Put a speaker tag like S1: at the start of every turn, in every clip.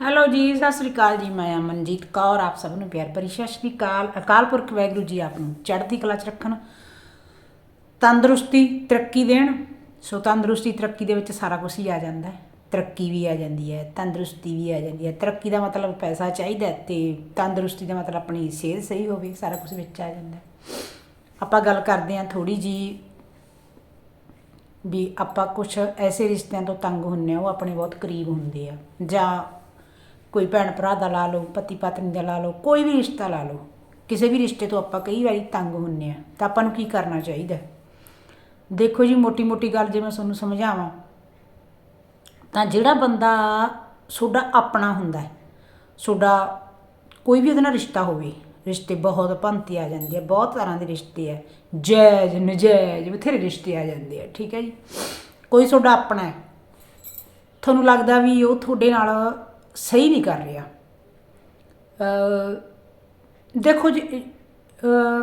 S1: Hello ਜੀ, ਸਤਿ ਸ੍ਰੀ ਅਕਾਲ ਜੀ, ਮੈਂ ਅਮਨਜੀਤ ਕੌਰ, ਆਪ ਸਭ ਨੂੰ ਪਿਆਰ ਭਰੀ ਸਤਿ ਸ੍ਰੀ ਅਕਾਲ। ਅਕਾਲ ਪੁਰਖ ਵਾਹਿਗੁਰੂ ਜੀ, ਆਪ ਨੂੰ ਚੜ੍ਹਦੀ ਕਲਾ 'ਚ ਰੱਖਣ, ਤੰਦਰੁਸਤੀ, ਤਰੱਕੀ ਦੇਣ। ਸੋ ਤੰਦਰੁਸਤੀ, ਤਰੱਕੀ ਦੇ ਵਿੱਚ ਸਾਰਾ ਕੁਝ ਹੀ ਆ ਜਾਂਦਾ ਹੈ। ਤਰੱਕੀ ਵੀ ਆ ਜਾਂਦੀ ਹੈ, ਤੰਦਰੁਸਤੀ ਵੀ ਆ ਜਾਂਦੀ ਹੈ। ਤਰੱਕੀ ਦਾ ਮਤਲਬ ਪੈਸਾ ਚਾਹੀਦਾ ਹੈ ਤੇ ਤੰਦਰੁਸਤੀ ਦਾ ਮਤਲਬ ਆਪਣੀ ਸਿਹਤ ਸਹੀ ਹੋਵੇ, ਸਾਰਾ ਕੁਝ ਵਿੱਚ ਆ ਜਾਂਦਾ ਆਪਾਂ ਗੱਲ ਕਰਦੇ ਹਾਂ ਥੋੜੀ ਜੀ ਵੀ ਆਪਾਂ ਕੁਝ ਐਸੇ ਰਿਸ਼ਤਿਆਂ ਤੋਂ ਤੰਗ ਹੁੰਨੇ ਆ ਉਹ ਆਪਣੇ ਬਹੁਤ ਕਰੀਬ ਹੁੰਦੇ ਆ। ਜਾਂ ਕੋਈ ਭੈਣ ਭਰਾ ਦਾ ਲਾ ਲਓ, ਪਤੀ ਪਤਨੀ ਦਾ ਲਾ ਲਓ, ਕੋਈ ਵੀ ਰਿਸ਼ਤਾ ਲਾ ਲਓ, ਕਿਸੇ ਵੀ ਰਿਸ਼ਤੇ ਤੋਂ ਆਪਾਂ ਕਈ ਵਾਰੀ ਤੰਗ ਹੁੰਨੇ ਆ, ਤਾਂ ਆਪਾਂ ਨੂੰ ਕੀ ਕਰਨਾ ਚਾਹੀਦਾ? ਦੇਖੋ ਜੀ ਮੋਟੀ ਮੋਟੀ ਗੱਲ ਜੇ ਮੈਂ ਤੁਹਾਨੂੰ ਸਮਝਾਵਾਂ, ਤਾਂ ਜਿਹੜਾ ਬੰਦਾ ਤੁਹਾਡਾ ਆਪਣਾ ਹੁੰਦਾ ਹੈ ਤੁਹਾਡਾ ਕੋਈ ਵੀ ਉਹਦੇ ਨਾਲ ਰਿਸ਼ਤਾ ਹੋਵੇ, ਰਿਸ਼ਤੇ ਬਹੁਤ ਭੰਤੀ ਆ ਜਾਂਦੇ ਆ, ਬਹੁਤ ਤਰ੍ਹਾਂ ਦੇ ਰਿਸ਼ਤੇ ਆ, ਜਾਇਜ਼, ਨਜਾਇਜ਼, ਬਥੇਰੇ ਰਿਸ਼ਤੇ ਆ ਜਾਂਦੇ ਆ, ਠੀਕ ਹੈ ਜੀ? ਕੋਈ ਤੁਹਾਡਾ ਆਪਣਾ ਹੈ, ਤੁਹਾਨੂੰ ਲੱਗਦਾ ਵੀ ਉਹ ਤੁਹਾਡੇ ਨਾਲ ਸਹੀ ਨਹੀਂ ਕਰ ਰਿਹਾ। ਦੇਖੋ ਜੀ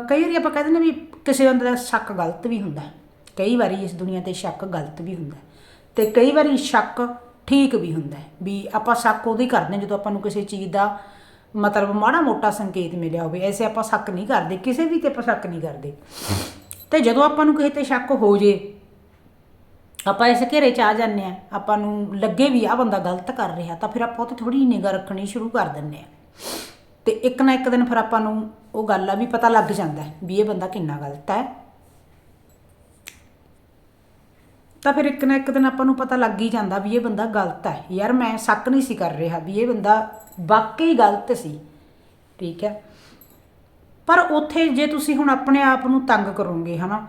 S1: ਕਈ ਵਾਰੀ ਆਪਾਂ ਕਹਿੰਦੇ ਨੇ ਵੀ ਕਿਸੇ ਬੰਦੇ ਦਾ ਸ਼ੱਕ ਗਲਤ ਵੀ ਹੁੰਦਾ ਕਈ ਵਾਰੀ ਇਸ ਦੁਨੀਆ ਤੇ ਸ਼ੱਕ ਗਲਤ ਵੀ ਹੁੰਦਾ ਹੈ ਤੇ ਕਈ ਵਾਰੀ ਸ਼ੱਕ ਠੀਕ ਵੀ ਹੁੰਦਾ ਵੀ ਆਪਾਂ ਸ਼ੱਕ ਉਹਦੀ ਕਰਦੇ ਹਾਂ ਜਦੋਂ ਆਪਾਂ ਨੂੰ ਕਿਸੇ ਚੀਜ਼ ਦਾ ਮਤਲਬ ਮਾੜਾ ਮੋਟਾ ਸੰਕੇਤ ਮਿਲਿਆ ਹੋਵੇ। ਐਸੇ ਆਪਾਂ ਸ਼ੱਕ ਨਹੀਂ ਕਰਦੇ, ਕਿਸੇ ਵੀ ਤੇ ਆਪਾਂ ਸ਼ੱਕ ਨਹੀਂ ਕਰਦੇ। ਤੇ ਜਦੋਂ ਆਪਾਂ ਨੂੰ ਕਿਸੇ ਤੇ ਸ਼ੱਕ ਹੋ ਜੇ ਆਪਾਂ ਇਸ ਘੇਰੇ ਚ ਆ ਜਾਂਦੇ ਆ ਆਪਾਂ ਨੂੰ ਲੱਗੇ ਵੀ ਆ ਬੰਦਾ ਗਲਤ ਕਰ ਰਿਹਾ, ਤਾਂ ਫਿਰ ਆਪਾਂ ਉਹ ਤੇ ਥੋੜੀ ਨਿਗਾਹ ਰੱਖਣੀ ਸ਼ੁਰੂ ਕਰ ਦਿੰਦੇ ਆ ਤੇ ਇੱਕ ਨਾ ਇੱਕ ਦਿਨ ਫਿਰ ਆਪਾਂ ਨੂੰ ਉਹ ਗੱਲ ਆ ਵੀ ਪਤਾ ਲੱਗ ਜਾਂਦਾ ਵੀ ਇਹ ਬੰਦਾ ਕਿੰਨਾ ਗਲਤ ਹੈ। ਤਾਂ ਫਿਰ ਇੱਕ ਨਾ ਇੱਕ ਦਿਨ ਆਪਾਂ ਨੂੰ ਪਤਾ ਲੱਗ ਹੀ ਜਾਂਦਾ ਵੀ ਇਹ ਬੰਦਾ ਗਲਤ ਹੈ। ਯਾਰ ਮੈਂ ਸ਼ੱਕ ਨਹੀਂ ਸੀ ਕਰ ਰਿਹਾ ਵੀ ਇਹ ਬੰਦਾ ਵਾਕਈ ਗਲਤ ਸੀ, ਠੀਕ ਹੈ। ਪਰ ਉੱਥੇ ਜੇ ਤੁਸੀਂ ਹੁਣ ਆਪਣੇ ਆਪ ਨੂੰ ਤੰਗ ਕਰੋਗੇ, ਹਨਾ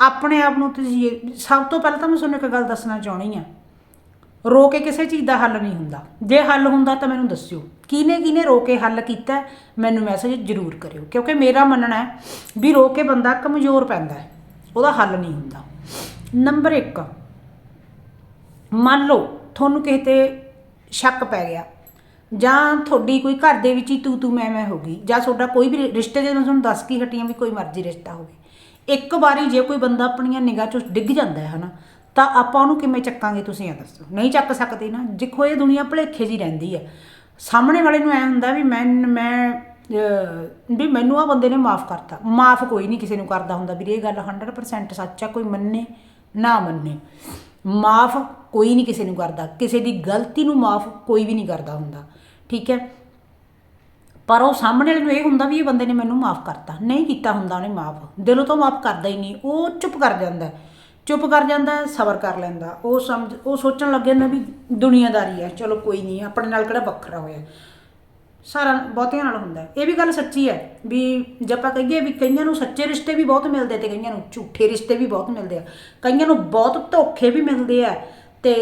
S1: ਆਪਣੇ ਆਪ ਨੂੰ ਤੁਸੀਂ ਸਭ ਤੋਂ ਪਹਿਲਾਂ ਤਾਂ ਮੈਂ ਤੁਹਾਨੂੰ ਇੱਕ ਗੱਲ ਦੱਸਣਾ ਚਾਹਣੀ ਆ ਰੋ ਕੇ ਕਿਸੇ ਚੀਜ਼ ਦਾ ਹੱਲ ਨਹੀਂ ਹੁੰਦਾ। ਜੇ ਹੱਲ ਹੁੰਦਾ ਤਾਂ ਮੈਨੂੰ ਦੱਸਿਓ। ਕਿਹਨੇ ਕਿਹਨੇ ਰੋ ਕੇ ਹੱਲ ਕੀਤਾ ਮੈਨੂੰ ਮੈਸੇਜ ਜ਼ਰੂਰ ਕਰਿਓ। ਕਿਉਂਕਿ ਮੇਰਾ ਮੰਨਣਾ ਹੈ ਵੀ ਰੋ ਕੇ ਬੰਦਾ ਕਮਜ਼ੋਰ ਪੈਂਦਾ ਹੈ। ਉਹਦਾ ਹੱਲ ਨਹੀਂ ਹੁੰਦਾ। ਨੰਬਰ 1 ਮੰਨ ਲਓ ਤੁਹਾਨੂੰ ਕਿਸੇ ਤੇ ਸ਼ੱਕ ਪੈ ਗਿਆ। ਜਾਂ ਤੁਹਾਡੀ ਕੋਈ ਘਰ ਦੇ ਵਿੱਚ ਹੀ ਤੂੰ ਤੂੰ ਮੈਂ ਮੈਂ ਹੋ ਗਈ। ਜਾਂ ਤੁਹਾਡਾ ਕੋਈ ਵੀ ਰਿਸ਼ਤੇ ਦੇ ਮੈਂ ਤੁਹਾਨੂੰ ਦੱਸ ਕੇ ਹਟੀਆਂ ਵੀ ਕੋਈ ਮਰਜ਼ੀ ਰਿਸ਼ਤਾ ਹੋਵੇ। ਇੱਕ ਵਾਰੀ ਜੇ ਕੋਈ ਬੰਦਾ ਆਪਣੀਆਂ ਨਿਗਾਹ ਚੋਂ ਡਿੱਗ ਜਾਂਦਾ ਹੈ, ਹਨਾ, ਤਾਂ ਆਪਾਂ ਉਹਨੂੰ ਕਿਵੇਂ ਚੱਕਾਂਗੇ ਤੁਸੀਂ ਇਹ ਦੱਸੋ? ਨਹੀਂ ਚੱਕ ਸਕਦੇ ਨਾ। ਦੇਖੋ, ਇਹ ਦੁਨੀਆ ਭੁਲੇਖੇ ਜੀ ਰਹਿੰਦੀ ਹੈ। ਸਾਹਮਣੇ ਵਾਲੇ ਨੂੰ ਐ ਹੁੰਦਾ ਵੀ ਮੈਂ ਮੈਂ ਵੀ ਮੈਨੂੰ ਆ ਬੰਦੇ ਨੇ ਮਾਫ ਕਰਤਾ। ਮਾਫ ਕੋਈ ਨਹੀਂ ਕਿਸੇ ਨੂੰ ਕਰਦਾ ਹੁੰਦਾ ਵੀਰੇ, ਇਹ ਗੱਲ 100% ਸੱਚ ਆ, ਕੋਈ ਮੰਨੇ ਨਾ ਮੰਨੇ। ਮਾਫ ਕੋਈ ਨਹੀਂ ਕਿਸੇ ਨੂੰ ਕਰਦਾ। ਕਿਸੇ ਦੀ ਗਲਤੀ ਨੂੰ ਮਾਫ ਕੋਈ ਵੀ ਨਹੀਂ ਕਰਦਾ ਹੁੰਦਾ। ਠੀਕ ਹੈ? ਪਰ ਉਹ ਸਾਹਮਣੇ ਵਾਲੇ ਨੂੰ ਇਹ ਹੁੰਦਾ ਵੀ ਇਹ ਬੰਦੇ ਨੇ ਮੈਨੂੰ ਮਾਫ ਕਰਤਾ। ਨਹੀਂ ਕੀਤਾ ਹੁੰਦਾ ਉਹਨੇ ਮਾਫ। ਦਿਲੋਂ ਤੋਂ ਮਾਫ ਕਰਦਾ ਹੀ ਨਹੀਂ। ਉਹ ਚੁੱਪ ਕਰ ਜਾਂਦਾ। ਚੁੱਪ ਕਰ ਜਾਂਦਾ, ਸਬਰ ਕਰ ਲੈਂਦਾ। ਉਹ ਸਮਝ, ਉਹ ਸੋਚਣ ਲੱਗ ਜਾਂਦਾ ਵੀ ਦੁਨੀਆਦਾਰੀ ਹੈ। ਚਲੋ ਕੋਈ ਨਹੀਂ, ਆਪਣੇ ਨਾਲ ਕਿਹੜਾ ਵੱਖਰਾ ਹੋਇਆ। ਸਾਰਾ ਬਹੁਤਿਆਂ ਨਾਲ ਹੁੰਦਾ। ਇਹ ਵੀ ਗੱਲ ਸੱਚੀ ਹੈ ਵੀ ਜੇ ਆਪਾਂ ਕਹੀਏ ਵੀ ਕਈਆਂ ਨੂੰ ਸੱਚੇ ਰਿਸ਼ਤੇ ਵੀ ਬਹੁਤ ਮਿਲਦੇ ਤੇ ਕਈਆਂ ਨੂੰ ਝੂਠੇ ਰਿਸ਼ਤੇ ਵੀ ਬਹੁਤ ਮਿਲਦੇ ਆ। ਕਈਆਂ ਨੂੰ ਬਹੁਤ ਧੋਖੇ ਵੀ ਮਿਲਦੇ ਆ। ਤੇ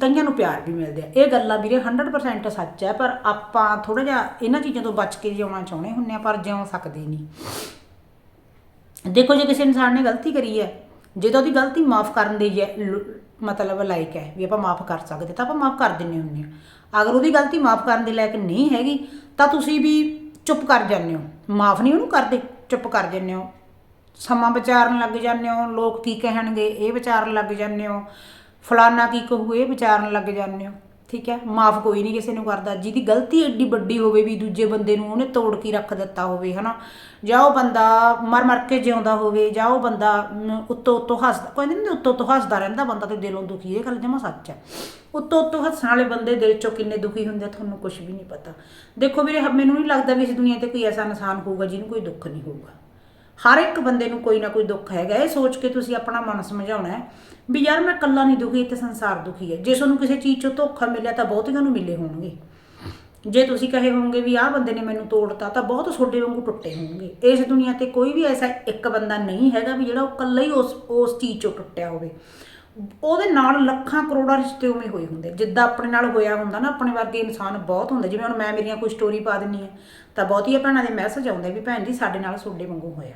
S1: ਕਈਆਂ ਨੂੰ ਪਿਆਰ ਵੀ ਮਿਲਦੇ ਆ। ਇਹ ਗੱਲਾਂ ਵੀਰੇ 100% ਸੱਚ ਹੈ, ਪਰ ਆਪਾਂ ਥੋੜਾ ਜਿਹਾ ਇਹਨਾਂ ਚੀਜ਼ਾਂ ਤੋਂ ਬਚ ਕੇ ਜਿਉਣਾ ਚਾਹੁੰਦੇ ਹੁੰਨੇ ਆ ਪਰ ਜਿਉਂ ਸਕਦੇ ਨਹੀਂ। ਦੇਖੋ ਜੇ ਕਿਸੇ ਇਨਸਾਨ ਨੇ ਗਲਤੀ ਕਰੀ ਹੈ, ਜੇ ਤਾਂ ਉਹਦੀ ਗਲਤੀ ਮਾਫ ਕਰਨ ਦੀ ਜੇ ਮਤਲਬ ਲਾਇਕ ਹੈ, ਵੀ ਆਪਾਂ ਮਾਫ ਕਰ ਸਕਦੇ, ਤਾਂ ਆਪਾਂ ਮਾਫ ਕਰ ਦਿੰਨੇ ਹੁੰਨੇ ਆ ਅਗਰ ਉਹਦੀ ਗਲਤੀ ਮਾਫ ਕਰਨ ਦੇ ਲਾਇਕ ਨਹੀਂ ਹੈਗੀ, ਤਾਂ ਤੁਸੀਂ ਵੀ ਚੁੱਪ ਕਰ ਜਾਂਦੇ ਹੋ। ਮਾਫ ਨਹੀਂ ਉਹਨੂੰ ਕਰਦੇ, ਚੁੱਪ ਕਰ ਜਾਂਦੇ ਹੋ। ਸਮਾਂ ਵਿਚਾਰਨ ਲੱਗ ਜਾਂਦੇ ਹੋ, ਲੋਕ ਕੀ ਕਹਿਣਗੇ, ਇਹ ਵਿਚਾਰਨ ਲੱਗ ਜਾਂਦੇ ਹੋ। ਫਲਾਨਾ ਕੀ ਕਹੂ, ਇਹ ਵਿਚਾਰਨ ਲੱਗ ਜਾਂਦੇ ਹੋ। ਠੀਕ ਹੈ? ਮਾਫ ਕੋਈ ਨਹੀਂ ਕਿਸੇ ਨੂੰ ਕਰਦਾ। ਜਿਹਦੀ ਗਲਤੀ ਐਡੀ ਵੱਡੀ ਹੋਵੇ ਵੀ ਦੂਜੇ ਬੰਦੇ ਨੂੰ ਉਹਨੇ ਤੋੜ ਕੇ ਰੱਖ ਦਿੱਤਾ ਹੋਵੇ, ਹਨਾ? ਜਾਂ ਉਹ ਬੰਦਾ ਮਰ ਮਰ ਕੇ ਜਿਉਂਦਾ ਹੋਵੇ, ਜਾਂ ਉਹ ਬੰਦਾ ਉੱਤੋਂ ਉੱਤੋਂ ਹੱਸਦਾ ਕਹਿੰਦੇ ਨਹੀਂ ਉੱਤੋਂ ਉੱਤੋਂ ਹੱਸਦਾ ਰਹਿੰਦਾ, ਬੰਦਾ ਤੇ ਦਿਲੋਂ ਦੁਖੀ, ਇਹ ਗੱਲ ਜਮਾ ਸੱਚ ਹੈ। ਉੱਤੋਂ ਉੱਤੋਂ ਹੱਸਣ ਵਾਲੇ ਬੰਦੇ ਦਿਲ ਚੋਂ ਕਿੰਨੇ ਦੁਖੀ ਹੁੰਦੇ ਆ, ਤੁਹਾਨੂੰ ਕੁਝ ਵੀ ਨਹੀਂ ਪਤਾ। ਦੇਖੋ ਵੀਰੇ ਮੈਨੂੰ ਨਹੀਂ ਲੱਗਦਾ ਵੀ ਇਸ ਦੁਨੀਆ ਤੇ ਕੋਈ ਐਸਾ ਇਨਸਾਨ ਹੋਊਗਾ ਜਿਹਨੂੰ ਕੋਈ ਦੁੱਖ ਨਹੀਂ ਹੋਊਗਾ। ਹਰ ਇੱਕ ਬੰਦੇ ਨੂੰ ਕੋਈ ਨਾ ਕੋਈ ਦੁੱਖ ਹੈਗਾ, ਇਹ ਸੋਚ ਕੇ ਤੁਸੀਂ ਆਪਣਾ ਮਨ ਸਮਝਾਉਣਾ ਹੈ ਵੀ ਯਾਰ ਮੈਂ ਇਕੱਲਾ ਨਹੀਂ ਦੁਖੀ ਤੇ ਸੰਸਾਰ ਦੁਖੀ ਹੈ। ਜੇ ਤੁਹਾਨੂੰ ਕਿਸੇ ਚੀਜ਼ 'ਚੋਂ ਧੋਖਾ ਮਿਲਿਆ ਤਾਂ ਬਹੁਤਿਆਂ ਨੂੰ ਮਿਲੇ ਹੋਣਗੇ। ਜੇ ਤੁਸੀਂ ਕਹੇ ਹੋਵੋਗੇ ਵੀ ਆਹ ਬੰਦੇ ਨੇ ਮੈਨੂੰ ਤੋੜਤਾ ਤਾਂ ਬਹੁਤ ਤੁਹਾਡੇ ਵਾਂਗੂ ਟੁੱਟੇ ਹੋਣਗੇ। ਇਸ ਦੁਨੀਆ ਤੇ ਕੋਈ ਵੀ ਐਸਾ ਇੱਕ ਬੰਦਾ ਨਹੀਂ ਹੈਗਾ ਵੀ ਜਿਹੜਾ ਉਹ ਇਕੱਲਾ ਹੀ ਉਸ ਉਸ ਚੀਜ਼ 'ਚੋਂ ਟੁੱਟਿਆ ਹੋਵੇ। ਉਹਦੇ ਨਾਲ ਲੱਖਾਂ ਕਰੋੜਾਂ ਰਿਸ਼ਤੇ ਉਵੇਂ ਹੋਏ ਹੁੰਦੇ। ਜਿੱਦਾਂ ਆਪਣੇ ਨਾਲ ਹੋਇਆ ਹੁੰਦਾ ਨਾ, ਆਪਣੇ ਵਰਗੇ ਇਨਸਾਨ ਬਹੁਤ ਹੁੰਦੇ। ਜਿਵੇਂ ਹੁਣ ਮੈਂ ਮੇਰੀਆਂ ਕੋਈ ਸਟੋਰੀ ਪਾ ਦਿੰਨੀ ਆ ਤਾਂ ਬਹੁਤੀਆਂ ਭੈਣਾਂ ਦੇ ਮੈਸੇਜ ਆਉਂਦੇ ਵੀ ਭੈਣ ਜੀ ਸਾਡੇ ਨਾਲ ਤੁਹਾਡੇ ਵਾਂਗੂ ਹੋਇਆ।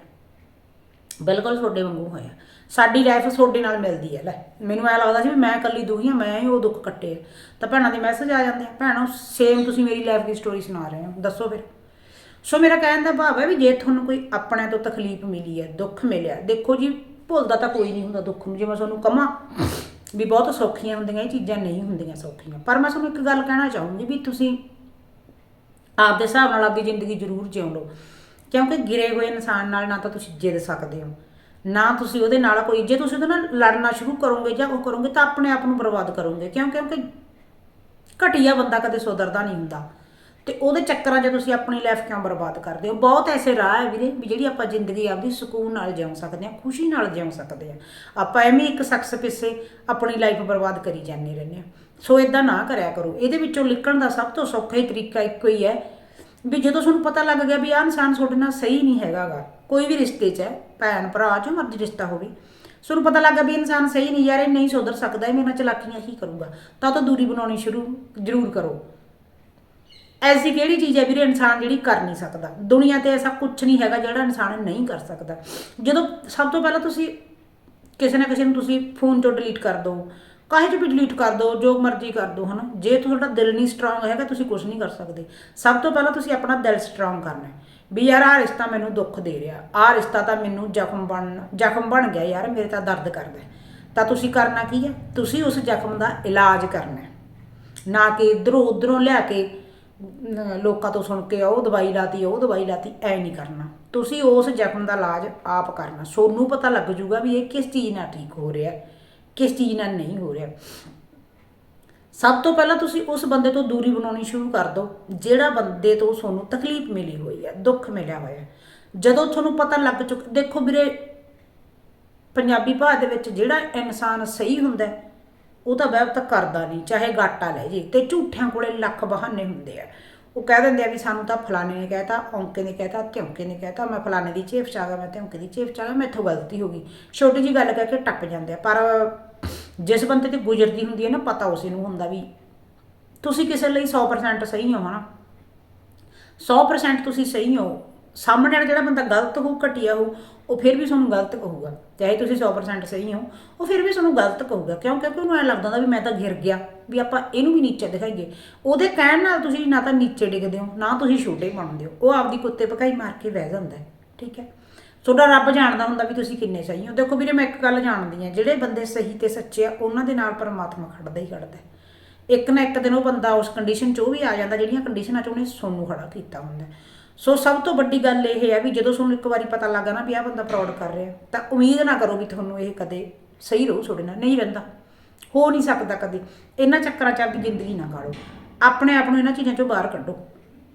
S1: ਬਿਲਕੁਲ ਤੁਹਾਡੇ ਵਾਂਗੂ ਹੋਇਆ। ਸਾਡੀ ਲਾਈਫ ਤੁਹਾਡੇ ਨਾਲ ਮਿਲਦੀ ਹੈ, ਲੈ। ਮੈਨੂੰ ਐ ਲੱਗਦਾ ਸੀ ਵੀ ਮੈਂ ਇਕੱਲੀ ਦੁਖੀ ਹਾਂ, ਮੈਂ ਹੀ ਉਹ ਦੁੱਖ ਕੱਟੇ ਆ। ਤਾਂ ਭੈਣਾਂ ਦੇ ਮੈਸੇਜ ਆ ਜਾਂਦੇ ਆ। ਭੈਣੋ ਸੇਮ ਤੁਸੀਂ ਮੇਰੀ ਲਾਈਫ ਦੀ ਸਟੋਰੀ ਸੁਣਾ ਰਹੇ ਹੋ। ਦੱਸੋ ਫਿਰ। ਸੋ ਮੇਰਾ ਕਹਿਣ ਦਾ ਭਾਵ ਹੈ ਵੀ ਜੇ ਤੁਹਾਨੂੰ ਕੋਈ ਆਪਣੇ ਤੋਂ ਤਕਲੀਫ ਮਿਲੀ ਹੈ, ਦੁੱਖ ਮਿਲਿਆ, ਦੇਖੋ ਜੀ, ਭੁੱਲਦਾ ਤਾਂ ਕੋਈ ਨਹੀਂ ਹੁੰਦਾ ਦੁੱਖ ਨੂੰ। ਜੇ ਮੈਂ ਤੁਹਾਨੂੰ ਕਹਾਂ ਵੀ ਬਹੁਤ ਸੌਖੀਆਂ ਹੁੰਦੀਆਂ, ਇਹ ਚੀਜ਼ਾਂ ਨਹੀਂ ਹੁੰਦੀਆਂ ਸੌਖੀਆਂ। ਪਰ ਮੈਂ ਤੁਹਾਨੂੰ ਇੱਕ ਗੱਲ ਕਹਿਣਾ ਚਾਹੂੰਗੀ ਵੀ ਤੁਸੀਂ ਆਪਦੇ ਹਿਸਾਬ ਨਾਲ ਆਪਦੀ ਜ਼ਿੰਦਗੀ ਜ਼ਰੂਰ ਜਿਉ ਲਓ। ਕਿਉਂਕਿ ਗਿਰੇ ਹੋਏ ਇਨਸਾਨ ਨਾਲ ਨਾ ਤਾਂ ਤੁਸੀਂ ਜਿੱਦ ਸਕਦੇ ਹੋ। ਨਾ ਤੁਸੀਂ ਉਹਦੇ ਨਾਲ ਕੋਈ, ਜੇ ਤੁਸੀਂ ਉਹਦੇ ਨਾਲ ਲੜਨਾ ਸ਼ੁਰੂ ਕਰੋਗੇ ਜਾਂ ਉਹ ਕਰੋਗੇ ਤਾਂ ਆਪਣੇ ਆਪ ਨੂੰ ਬਰਬਾਦ ਕਰੋਗੇ। ਕਿਉਂ? ਕਿਉਂਕਿ ਘਟੀਆ ਬੰਦਾ ਕਦੇ ਸੁਧਰਦਾ ਨਹੀਂ ਹੁੰਦਾ। ਤੇ ਉਹਦੇ ਚੱਕਰਾਂ 'ਚ ਤੁਸੀਂ ਆਪਣੀ ਲਾਈਫ ਕਿਉਂ ਬਰਬਾਦ ਕਰਦੇ ਹੋ? ਬਹੁਤ ਐਸੇ ਰਾਹ ਹੈ ਵੀਰੇ ਵੀ ਜਿਹੜੀ ਆਪਾਂ ਜ਼ਿੰਦਗੀ ਆਪਦੀ ਸਕੂਨ ਨਾਲ ਜਿਉਂ ਸਕਦੇ ਹਾਂ, ਖੁਸ਼ੀ ਨਾਲ ਜਿਉਂ ਸਕਦੇ ਹਾਂ। ਆਪਾਂ ਐਵੇਂ ਇੱਕ ਸ਼ਖਸ ਪਿੱਛੇ ਆਪਣੀ ਲਾਈਫ ਬਰਬਾਦ ਕਰੀ ਜਾਂਦੇ ਰਹਿੰਦੇ ਹਾਂ। ਸੋ ਇਦਾਂ ਨਾ ਕਰਿਆ ਕਰੋ। ਇਹਦੇ ਵਿੱਚੋਂ ਨਿਕਲਣ ਦਾ ਸਭ ਤੋਂ ਸੌਖਾ ਹੀ ਤਰੀਕਾ ਇੱਕੋ ਹੀ ਹੈ ਵੀ ਜਦੋਂ ਤੁਹਾਨੂੰ ਪਤਾ ਲੱਗ ਗਿਆ ਵੀ ਆਹ ਇਨਸਾਨ ਤੁਹਾਡੇ ਨਾਲ ਸਹੀ ਨਹੀਂ ਹੈਗਾਗਾ, ਕੋਈ ਵੀ ਰਿਸ਼ਤੇ 'ਚ ਹੈ, ਭੈਣ, ਭਰਾ, ਜੋ ਮਰਜ਼ੀ ਰਿਸ਼ਤਾ ਹੋਵੇ, ਤੁਹਾਨੂੰ ਪਤਾ ਲੱਗਾ ਵੀ ਇਨਸਾਨ ਸਹੀ ਨਹੀਂ, ਯਾਰ ਇਹ ਨਹੀਂ ਸੁਧਰ ਸਕਦਾ, ਇਹ ਮੇਰੇ ਨਾਲ ਚਲਾਕੀਆਂ ਹੀ ਕਰੂਗਾ, ਤਾਂ ਉਹ ਦੂਰੀ ਬਣਾਉਣੀ ਸ਼ੁਰੂ ਜ਼ਰੂਰ ਕਰੋ। ਐਸੀ ਕਿਹੜੀ ਚੀਜ਼ ਹੈ ਵੀਰੇ ਇਨਸਾਨ ਜਿਹੜੀ ਕਰ ਨਹੀਂ ਸਕਦਾ? ਦੁਨੀਆ ਤੇ ਐਸਾ ਕੁਝ ਨਹੀਂ ਹੈਗਾ ਜਿਹੜਾ ਇਨਸਾਨ ਨਹੀਂ ਕਰ ਸਕਦਾ। ਜਦੋਂ ਸਭ ਤੋਂ ਪਹਿਲਾਂ ਤੁਸੀਂ ਕਿਸੇ ਨਾ ਕਿਸੇ ਨੂੰ ਤੁਸੀਂ ਫੋਨ ਤੋਂ ਡਿਲੀਟ ਕਰ ਦਿਓ ਕਾਹੇ ਚ ਵੀ ਡਿਲੀਟ ਕਰ ਦਿਓ ਜੋ ਮਰਜ਼ੀ ਕਰ ਦਿਓ ਹਨਾ? ਜੇ ਤੁਹਾਡਾ ਦਿਲ ਨਹੀਂ ਸਟਰੋਂਗ ਹੈਗਾ ਤੁਸੀਂ ਕੁਝ ਨਹੀਂ ਕਰ ਸਕਦੇ। ਸਭ ਤੋਂ ਪਹਿਲਾਂ ਤੁਸੀਂ ਆਪਣਾ ਦਿਲ ਸਟਰੋਂਗ ਕਰਨਾ ਹੈ। ਵੀ ਯਾਰ ਆਹ ਰਿਸ਼ਤਾ ਮੈਨੂੰ ਦੁੱਖ ਦੇ ਰਿਹਾ। ਆਹ ਰਿਸ਼ਤਾ ਤਾਂ ਮੈਨੂੰ ਜ਼ਖਮ ਬਣ ਜ਼ਖਮ ਬਣ ਗਿਆ ਯਾਰ ਮੇਰੇ ਤਾਂ ਦਰਦ ਕਰਦਾ ਤਾਂ ਤੁਸੀਂ ਕਰਨਾ ਕੀ ਹੈ? ਤੁਸੀਂ ਉਸ ਜ਼ਖਮ ਦਾ ਇਲਾਜ ਕਰਨਾ ਨਾ ਕਿ ਇਧਰੋਂ ਉਧਰੋਂ ਲਿਆ ਕੇ ਲੋਕਾਂ ਤੋਂ ਸੁਣ ਕੇ ਉਹ ਦਵਾਈ ਲਾਤੀ ਉਹ ਦਵਾਈ ਲਾਤੀ ਐ ਨਹੀਂ ਕਰਨਾ। ਤੁਸੀਂ ਉਸ ਜ਼ਖਮ ਦਾ ਇਲਾਜ ਆਪ ਕਰਨਾ। ਸੋਨੂੰ ਪਤਾ ਲੱਗ ਜੂਗਾ ਵੀ ਇਹ ਕਿਸ ਚੀਜ਼ ਨਾਲ ਠੀਕ ਹੋ ਰਿਹਾ ਹੈ, ਕਿਸ ਚੀਜ਼ ਨਾਲ ਨਹੀਂ ਹੋ ਰਿਹਾ। ਸਭ ਤੋਂ ਪਹਿਲਾਂ ਤੁਸੀਂ ਉਸ ਬੰਦੇ ਤੋਂ ਦੂਰੀ ਬਣਾਉਣੀ ਸ਼ੁਰੂ ਕਰ ਦਿਓ ਜਿਹੜਾ ਬੰਦੇ ਤੋਂ ਤੁਹਾਨੂੰ ਤਕਲੀਫ ਮਿਲੀ ਹੋਈ ਹੈ ਦੁੱਖ ਮਿਲਿਆ ਹੋਇਆ ਹੈ। ਜਦੋਂ ਤੁਹਾਨੂੰ ਪਤਾ ਲੱਗ ਚੁੱਕ ਦੇਖੋ ਵੀਰੇ ਪੰਜਾਬੀ ਭਾਸ਼ਾ ਦੇ ਵਿੱਚ ਜਿਹੜਾ ਇਨਸਾਨ ਸਹੀ ਹੁੰਦਾ ਹੈ, ਉਹ ਤਾਂ ਵਹਿਬ ਤੱਕ ਕਰਦਾ ਨਹੀਂ ਚਾਹੇ ਗਾਟਾ ਲੈ ਜੇ ਤੇ ਝੂਠਿਆਂ ਕੋਲੇ ਲੱਖ ਬਹਾਨੇ ਹੁੰਦੇ ਆ। ਉਹ ਕਹਿ ਦਿੰਦੇ ਆ ਵੀ ਸਾਨੂੰ ਤਾਂ ਫਲਾਣੇ ਨੇ ਕਹਿਤਾ, ਔਂਕੇ ਨੇ ਕਹਿਤਾ, ਧਿਉਂਕੇ ਨੇ ਕਹਿਤਾ, ਮੈਂ ਫਲਾਣੇ ਦੀ ਚੇਫ ਚ ਮੈਂ ਧਿਉਂਕੇ ਦੀ ਚੇਫ ਚ ਆ ਮੈਥੋਂ ਗਲਤੀ ਹੋ ਗਈ। ਛੋਟੀ ਜੀ ਗੱਲ ਕਹਿ ਕੇ ਟੱਪ ਜਾਂਦੇ ਆ, ਪਰ ਜਿਸ ਬੰਦੇ ਤੇ ਗੁਜ਼ਰਦੀ ਹੁੰਦੀ ਹੈ ਨਾ, ਪਤਾ ਉਸੇ ਨੂੰ ਹੁੰਦਾ ਵੀ ਤੁਸੀਂ ਕਿਸੇ ਲਈ 100% ਸਹੀ ਹੋ ਹਨਾ। 100% ਤੁਸੀਂ ਸਹੀ ਹੋ ਸਾਹਮਣੇ ਵਾਲਾ ਜਿਹੜਾ ਬੰਦਾ ਗਲਤ ਹੋਊ, ਘਟਿਆ ਹੋਊ, ਉਹ ਫਿਰ ਵੀ ਤੁਹਾਨੂੰ ਗਲਤ ਕਹੂਗਾ। ਚਾਹੇ ਤੁਸੀਂ 100% ਸਹੀ ਹੋ, ਉਹ ਫਿਰ ਵੀ ਤੁਹਾਨੂੰ ਗਲਤ ਕਹੂਗਾ। ਕਿਉਂ? ਕਿਉਂਕਿ ਉਹਨੂੰ ਐ ਲੱਗਦਾ ਹੁੰਦਾ ਵੀ ਮੈਂ ਤਾਂ ਗਿਰ ਗਿਆ, ਵੀ ਆਪਾਂ ਇਹਨੂੰ ਵੀ ਨੀਚੇ ਦਿਖਾਈਏ। ਉਹਦੇ ਕਹਿਣ ਨਾਲ ਤੁਸੀਂ ਨਾ ਤਾਂ ਨੀਚੇ ਡਿੱਗਦੇ ਹੋ, ਨਾ ਤੁਸੀਂ ਛੋਟੇ ਬਣਦੇ ਹੋ। ਉਹ ਆਪਦੀ ਕੁੱਤੇ ਭਕਾਈ ਮਾਰ ਕੇ ਬਹਿ ਜਾਂਦਾ ਠੀਕ ਹੈ? ਤੁਹਾਡਾ ਰੱਬ ਜਾਣਦਾ ਹੁੰਦਾ ਵੀ ਤੁਸੀਂ ਕਿੰਨੇ ਸਹੀ ਹੋ। ਦੇਖੋ ਵੀਰੇ, ਮੈਂ ਇੱਕ ਗੱਲ ਜਾਣਦੀ ਹਾਂ, ਜਿਹੜੇ ਬੰਦੇ ਸਹੀ ਤੇ ਸੱਚੇ ਆ, ਉਹਨਾਂ ਦੇ ਨਾਲ ਪਰਮਾਤਮਾ ਖੜਦਾ ਹੀ ਖੜਦਾ ਇੱਕ ਨਾ ਇੱਕ ਦਿਨ ਉਹ ਬੰਦਾ ਉਸ ਕੰਡੀਸ਼ਨ 'ਚ ਉਹ ਵੀ ਆ ਜਾਂਦਾ, ਜਿਹੜੀਆਂ ਕੰਡੀਸ਼ਨਾਂ 'ਚ ਉਹਨੇ ਸੋਨੂੰ ਖੜਾ ਕੀਤਾ ਹੁੰਦਾ ਸੋ ਸਭ ਤੋਂ ਵੱਡੀ ਗੱਲ ਇਹ ਹੈ ਵੀ ਜਦੋਂ ਤੁਹਾਨੂੰ ਇੱਕ ਵਾਰੀ ਪਤਾ ਲੱਗਾ ਨਾ ਵੀ ਆਹ ਬੰਦਾ ਫਰਾਡ ਕਰ ਰਿਹਾ, ਤਾਂ ਉਮੀਦ ਨਾ ਕਰੋ ਵੀ ਤੁਹਾਨੂੰ ਇਹ ਕਦੇ ਸਹੀ ਰਹੂ, ਤੁਹਾਡੇ ਨਾਲ ਨਹੀਂ ਰਹਿੰਦਾ। ਹੋ ਨਹੀਂ ਸਕਦਾ ਕਦੇ। ਇਹਨਾਂ ਚੱਕਰਾਂ 'ਚ ਆਪਦੀ ਜ਼ਿੰਦਗੀ ਨਾ ਕਾੜੋ। ਆਪਣੇ ਆਪ ਨੂੰ ਇਹਨਾਂ ਚੀਜ਼ਾਂ 'ਚੋਂ ਬਾਹਰ ਕੱਢੋ।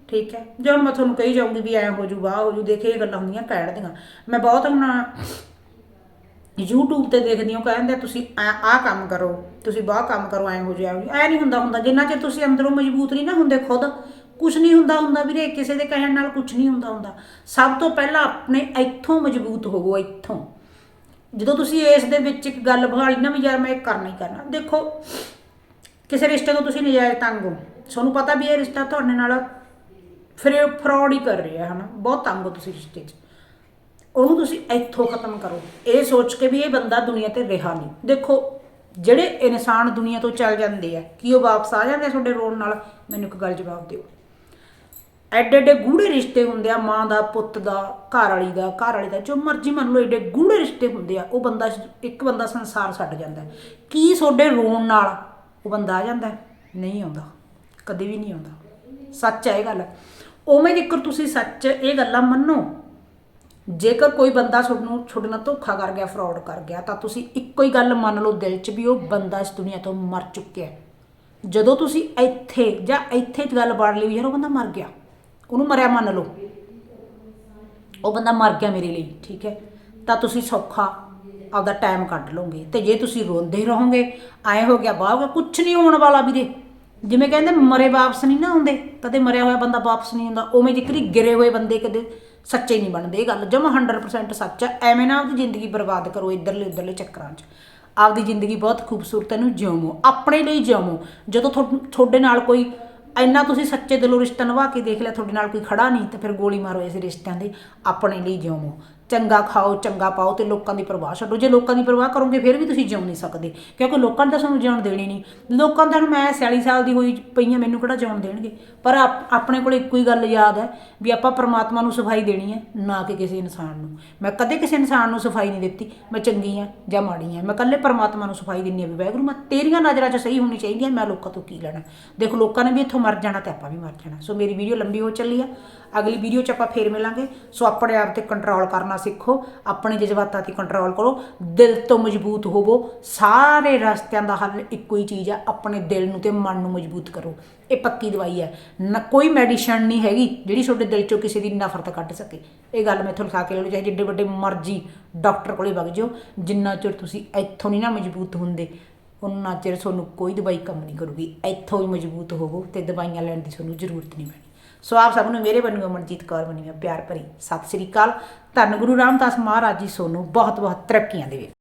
S1: ਠੀਕ ਹੈ? ਜੇ ਹੁਣ ਮੈਂ ਤੁਹਾਨੂੰ ਕਹੀ ਜਾਊਂਗੀ ਵੀ ਐ ਹੋ ਜੂ ਵਾਹ ਹੋ ਜੂ ਦੇਖੇ ਇਹ ਗੱਲਾਂ ਹੁੰਦੀਆਂ, ਕਹਿਣ ਦੀਆਂ। ਮੈਂ ਬਹੁਤ ਹੁਣ YouTube ਤੇ ਦੇਖਦੀ ਹਾਂ ਕਹਿੰਦੇ ਤੁਸੀਂ ਆਹ ਕੰਮ ਕਰੋ, ਤੁਸੀਂ ਬਾਹ ਕੰਮ ਕਰੋ, ਐ ਹੋ ਜਾਓ ਐ ਨਹੀਂ ਹੁੰਦਾ ਹੁੰਦਾ। ਜਿੰਨਾ ਚਿਰ ਤੁਸੀਂ ਅੰਦਰੋਂ ਮਜ਼ਬੂਤ ਨਹੀਂ ਨਾ ਹੁੰਦੇ ਖੁਦ ਕੁਝ ਨਹੀਂ ਹੁੰਦਾ ਹੁੰਦਾ ਵੀਰੇ, ਕਿਸੇ ਦੇ ਕਹਿਣ ਨਾਲ ਕੁਝ ਨਹੀਂ ਹੁੰਦਾ ਹੁੰਦਾ। ਸਭ ਤੋਂ ਪਹਿਲਾਂ ਆਪਣੇ ਇੱਥੋਂ ਮਜ਼ਬੂਤ ਹੋਵੋ, ਇੱਥੋਂ। ਜਦੋਂ ਤੁਸੀਂ ਇਸ ਦੇ ਵਿੱਚ ਇੱਕ ਗੱਲ ਬਹਾਲੀ ਨਾ ਵੀ ਯਾਰ ਮੈਂ ਇਹ ਕਰਨਾ ਹੀ ਕਰਨਾ। ਦੇਖੋ, ਕਿਸੇ ਰਿਸ਼ਤੇ ਤੋਂ ਤੁਸੀਂ ਨਜਾਇਜ਼ ਤੰਗ ਹੋ। ਤੁਹਾਨੂੰ ਪਤਾ ਵੀ ਇਹ ਰਿਸ਼ਤਾ ਤੁਹਾਡੇ ਨਾਲ ਫਿਰ ਫਰਾਡ ਹੀ ਕਰ ਰਿਹਾ ਹੈ ਹਨਾ? ਬਹੁਤ ਤੰਗ ਹੋ ਤੁਸੀਂ ਰਿਸ਼ਤੇ 'ਚ। ਉਹਨੂੰ ਤੁਸੀਂ ਇੱਥੋਂ ਖਤਮ ਕਰੋ। ਇਹ ਸੋਚ ਕੇ ਵੀ ਇਹ ਬੰਦਾ ਦੁਨੀਆ ਤੇ ਰਿਹਾ ਨਹੀਂ। ਦੇਖੋ, ਜਿਹੜੇ ਇਨਸਾਨ ਦੁਨੀਆ ਤੋਂ ਚੱਲ ਜਾਂਦੇ ਆ, ਕੀ ਉਹ ਵਾਪਸ ਆ ਜਾਂਦੇ ਆ ਤੁਹਾਡੇ ਰੋਣ ਨਾਲ? ਮੈਨੂੰ ਇੱਕ ਗੱਲ ਜਵਾਬ ਦਿਓ। ਐਡੇ ਐਡੇ ਗੂੜੇ ਰਿਸ਼ਤੇ ਹੁੰਦੇ ਆ, ਮਾਂ ਦਾ, ਪੁੱਤ ਦਾ, ਘਰ ਵਾਲੀ ਦਾ, ਘਰ ਵਾਲੀ ਦਾ, ਜੋ ਮਰਜ਼ੀ ਮੰਨ ਲਓ, ਐਡੇ ਗੂੜੇ ਰਿਸ਼ਤੇ ਹੁੰਦੇ ਆ, ਉਹ ਬੰਦਾ ਇੱਕ ਬੰਦਾ ਸੰਸਾਰ ਛੱਡ ਜਾਂਦਾ ਕੀ ਤੁਹਾਡੇ ਰੋਣ ਨਾਲ ਉਹ ਬੰਦਾ ਆ ਜਾਂਦਾ ਨਹੀਂ ਆਉਂਦਾ, ਕਦੇ ਵੀ ਨਹੀਂ ਆਉਂਦਾ। ਸੱਚ ਹੈ ਇਹ ਗੱਲ। ਉਵੇਂ ਜੇਕਰ ਤੁਸੀਂ ਸੱਚ ਇਹ ਗੱਲਾਂ ਮੰਨੋ, ਜੇਕਰ ਕੋਈ ਬੰਦਾ ਤੁਹਾਨੂੰ, ਤੁਹਾਡੇ ਨਾਲ ਧੋਖਾ ਕਰ ਗਿਆ, ਫਰਾਡ ਕਰ ਗਿਆ, ਤਾਂ ਤੁਸੀਂ ਇੱਕੋ ਹੀ ਗੱਲ ਮੰਨ ਲਓ ਦਿਲ 'ਚ ਵੀ ਉਹ ਬੰਦਾ ਇਸ ਦੁਨੀਆ ਤੋਂ ਮਰ ਚੁੱਕਿਆ ਜਦੋਂ ਤੁਸੀਂ ਇੱਥੇ ਜਾਂ ਇੱਥੇ ਗੱਲ ਬਾੜ ਲਈ ਵੀ ਯਾਰ ਉਹ ਬੰਦਾ ਮਰ ਗਿਆ ਉਹਨੂੰ ਮਰਿਆ ਮੰਨ ਲਓ। ਉਹ ਬੰਦਾ ਮਰ ਗਿਆ ਮੇਰੇ ਲਈ, ਠੀਕ ਹੈ? ਤਾਂ ਤੁਸੀਂ ਸੌਖਾ ਆਪਦਾ ਟਾਈਮ ਕੱਢ ਲਓਗੇ। ਤੇ ਜੇ ਤੁਸੀਂ ਰੋਂਦੇ ਰਹੋਗੇ, ਐ ਹੋ ਗਿਆ ਬਾਹ ਕੁਝ ਨਹੀਂ ਹੋਣ ਵਾਲਾ ਵੀਰੇ। ਜਿਵੇਂ ਕਹਿੰਦੇ ਮਰੇ ਵਾਪਸ ਨਹੀਂ ਨਾ ਆਉਂਦੇ ਕਦੇ ਮਰਿਆ ਹੋਇਆ ਬੰਦਾ ਵਾਪਸ ਨਹੀਂ ਆਉਂਦਾ। ਉਵੇਂ ਜਿਕਰੀ ਗਿਰੇ ਹੋਏ ਬੰਦੇ ਕਦੇ ਸੱਚੇ ਨਹੀਂ ਬਣਦੇ। ਇਹ ਗੱਲ ਜਮਾ 100% ਸੱਚ ਹੈ। ਐਵੇਂ ਨਾ ਆਪਦੀ ਜ਼ਿੰਦਗੀ ਬਰਬਾਦ ਕਰੋ ਇਧਰਲੇ ਉਧਰਲੇ ਚੱਕਰਾਂ 'ਚ। ਆਪਦੀ ਜ਼ਿੰਦਗੀ ਬਹੁਤ ਖੂਬਸੂਰਤ ਹੈ ਨੂੰ ਜਿਉਵੋ ਆਪਣੇ ਲਈ ਜਿਉਵੋ ਜਦੋਂ ਤੁਹਾਡੇ ਨਾਲ ਕੋਈ ਇੰਨਾ ਤੁਸੀਂ ਸੱਚੇ ਦਿਲੋਂ ਰਿਸ਼ਤਾ ਨਿਭਾ ਕੇ ਦੇਖ ਲਿਆ, ਤੁਹਾਡੇ ਨਾਲ ਕੋਈ ਖੜਾ ਨਹੀਂ, ਤੇ ਫਿਰ ਗੋਲੀ ਮਾਰੋ ਇਸ ਰਿਸ਼ਤਿਆਂ ਦੇ, ਆਪਣੇ ਲਈ ਜਿਉਵੋ ਚੰਗਾ ਖਾਓ, ਚੰਗਾ ਪਾਓ ਤੇ ਲੋਕਾਂ ਦੀ ਪਰਵਾਹ ਛੱਡੋ। ਜੇ ਲੋਕਾਂ ਦੀ ਪਰਵਾਹ ਕਰੋਗੇ, ਫਿਰ ਵੀ ਤੁਸੀਂ ਜਿਉ ਨਹੀਂ ਸਕਦੇ। ਕਿਉਂਕਿ ਲੋਕਾਂ ਨੇ ਤਾਂ ਤੁਹਾਨੂੰ ਜਿਉਣ ਦੇਣੀ ਨਹੀਂ। ਲੋਕਾਂ ਦਾ ਮੈਂ 46 ਸਾਲ ਦੀ ਹੋਈ ਪਈ ਹਾਂ, ਮੈਨੂੰ ਕਿਹੜਾ ਜਿਉਣ ਦੇਣਗੇ? ਪਰ ਆਪਣੇ ਕੋਲ ਇੱਕੋ ਹੀ ਗੱਲ ਯਾਦ ਹੈ ਵੀ ਆਪਾਂ ਪਰਮਾਤਮਾ ਨੂੰ ਸਫ਼ਾਈ ਦੇਣੀ ਹੈ, ਨਾ ਕਿ ਕਿਸੇ ਇਨਸਾਨ ਨੂੰ। ਮੈਂ ਕਦੇ ਕਿਸੇ ਇਨਸਾਨ ਨੂੰ ਸਫ਼ਾਈ ਨਹੀਂ ਦਿੱਤੀ। ਮੈਂ ਚੰਗੀ ਹਾਂ ਜਾਂ ਮਾੜੀ ਹਾਂ। ਮੈਂ ਕੱਲੇ ਪਰਮਾਤਮਾ ਨੂੰ ਸਫ਼ਾਈ ਦਿੰਨੀ ਹਾਂ ਵੀ ਵਾਹਿਗੁਰੂ, ਮੈਂ ਤੇਰੀਆਂ ਨਜ਼ਰਾਂ 'ਚ ਸਹੀ ਹੋਣੀ ਚਾਹੀਦੀ ਹੈ, ਮੈਂ ਲੋਕਾਂ ਤੋਂ ਕੀ ਲੈਣਾ? ਦੇਖੋ, ਲੋਕਾਂ ਨੇ ਵੀ ਇੱਥੋਂ ਮਰ ਜਾਣਾ ਤੇ ਆਪਾਂ ਵੀ ਮਰ ਜਾਣਾ। ਸੋ ਮੇਰੀ ਵੀਡੀਓ ਲੰਬੀ ਹੋ ਚੱਲੀ ਆ। ਅਗਲੀ ਵੀਡੀਓ 'ਚ ਆਪਾਂ ਫੇਰ ਮਿਲਾਂਗੇ। ਸੋ ਆਪਣੇ ਆਪ ਤੇ ਕੰਟਰੋਲ ਕਰਨਾ ਸਿੱਖੋ, ਆਪਣੇ ਜਜ਼ਬਾਤਾਂ ਤੇ ਕੰਟਰੋਲ ਕਰੋ, ਦਿਲ ਤੋਂ ਮਜ਼ਬੂਤ ਹੋਵੋ। ਸਾਰੇ ਰਸਤਿਆਂ ਦਾ ਹੱਲ ਇੱਕੋ ਹੀ ਚੀਜ਼ ਹੈ ਆਪਣੇ ਦਿਲ ਨੂੰ ਤੇ ਮਨ ਨੂੰ ਮਜ਼ਬੂਤ ਕਰੋ। ਇਹ ਪੱਕੀ ਦਵਾਈ ਹੈ ਨਾ ਕੋਈ ਮੈਡੀਸਨ ਨਹੀਂ ਹੈਗੀ ਜਿਹੜੀ ਤੁਹਾਡੇ ਦਿਲ 'ਚੋਂ ਕਿਸੇ ਦੀ ਨਫ਼ਰਤ ਕੱਢ ਸਕੇ। ਇਹ ਗੱਲ ਮੈਥੋਂ ਲਿਖਾ ਕੇ ਲੈ ਲਓ ਚਾਹੇ ਜਿੱਡੇ ਵੱਡੇ ਮਰਜ਼ੀ ਡਾਕਟਰ ਕੋਲੇ ਵਗ ਜਾਓ, ਜਿੰਨਾ ਚਿਰ ਤੁਸੀਂ ਇੱਥੋਂ ਨਹੀਂ ਨਾ ਮਜ਼ਬੂਤ ਹੁੰਦੇ ਉਹਨਾਂ ਚਿਰ ਤੁਹਾਨੂੰ ਕੋਈ ਦਵਾਈ ਕੰਮ ਨਹੀਂ ਕਰੂਗੀ। ਇੱਥੋਂ ਹੀ ਮਜ਼ਬੂਤ ਹੋਵੋ ਤੇ ਦਵਾਈਆਂ ਲੈਣ ਦੀ ਤੁਹਾਨੂੰ ਜ਼ਰੂਰਤ ਨਹੀਂ ਪੈਣੀ। ਸੋ ਆਪ ਸਭ ਨੂੰ ਮੇਰੇ ਵੱਲੋਂ ਅਮਨਜੀਤ ਕੌਰ ਬਣੀ ਪਿਆਰ ਭਰੀ ਸਤਿ ਸ੍ਰੀ ਅਕਾਲ। ਧੰਨ ਗੁਰੂ ਰਾਮਦਾਸ ਮਹਾਰਾਜ ਜੀ ਸੋਨੂੰ ਬਹੁਤ ਬਹੁਤ ਤਰੱਕੀਆਂ ਦੇਵੇ